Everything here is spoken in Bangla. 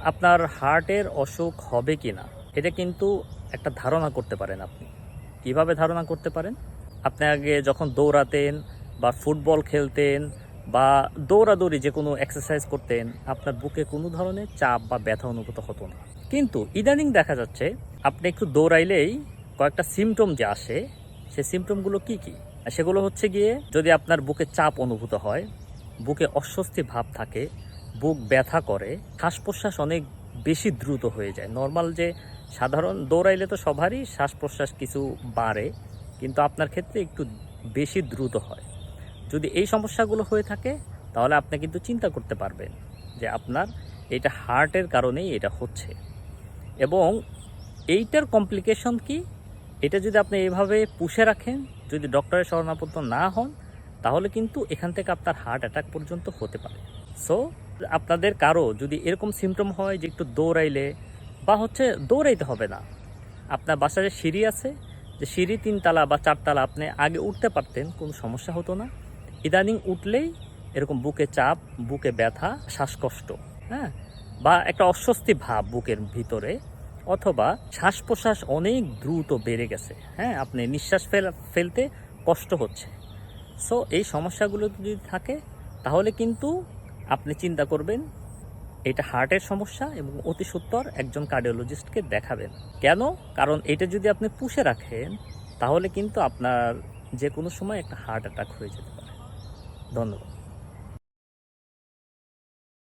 আপনার হার্টের অসুখ হবে কি না এটা কিন্তু একটা ধারণা করতে পারেন আপনি। কীভাবে ধারণা করতে পারেন? আপনি আগে যখন দৌড়াতেন বা ফুটবল খেলতেন বা দৌড়াদৌড়ি যে কোনো এক্সারসাইজ করতেন, আপনার বুকে কোনো ধরনের চাপ বা ব্যথা অনুভূত হতো না। কিন্তু ইদানিং দেখা যাচ্ছে, আপনি একটু দৌড়াইলেই কয়েকটা সিমটম যে আসে সেই সিমটমগুলো কি কি? সেগুলো হচ্ছে গিয়ে যদি আপনার বুকে চাপ অনুভূত হয়, বুকে অস্বস্তি ভাব থাকে বুক ব্যথা করে শ্বাস প্রশ্বাস অনেক বেশি দ্রুত হয়ে যায়। নর্মাল যে সাধারণ দৌড়াইলে তো সবারই শ্বাস প্রশ্বাস কিছু বাড়ে, কিন্তু আপনার ক্ষেত্রে একটু বেশি দ্রুত হয়। যদি এই সমস্যাগুলো হয়ে থাকে, তাহলে আপনি কিন্তু চিন্তা করতে পারবেন যে আপনার এটা হার্টের কারণেই এটা হচ্ছে। এবং এইটার কমপ্লিকেশন কি? এটা যদি আপনি এভাবে পুষে রাখেন, যদি ডক্টরের শরণাপন্ন না হন, তাহলে কিন্তু এখান থেকে আপনার হার্ট অ্যাটাক পর্যন্ত হতে পারে। সো আপনাদের কারও যদি এরকম সিমটম হয় যে একটু দৌড়াইলে বা হচ্ছে দৌড়াইতে হবে না। আপনার বাসায় যে সিঁড়ি আছে, যে সিঁড়ি তিনতলা বা চারতলা আপনি আগে উঠতে পারতেন, কোনো সমস্যা হতো না। ইদানিং উঠলেই এরকম বুকে চাপ, বুকে ব্যথা, শ্বাসকষ্ট হ্যাঁ? বা একটা অস্বস্তি ভাব বুকের ভিতরে, অথবা শ্বাস প্রশ্বাস অনেক দ্রুত বেড়ে গেছে হ্যাঁ? আপনি নিঃশ্বাস ফেল, ফেলতে কষ্ট হচ্ছে। সো এই সমস্যাগুলো যদি থাকে, তাহলে কিন্তু আপনি চিন্তা করবেন, এটা হার্টের সমস্যা এবং অতি সত্তর একজন কার্ডিওলজিস্টকে দেখাবেন। কেন? কারণ এটা যদি আপনি পুষে রাখেন, তাহলে কিন্তু আপনার যে কোনো সময় একটা হার্ট অ্যাটাক হয়ে যেতে পারে। ধন্যবাদ।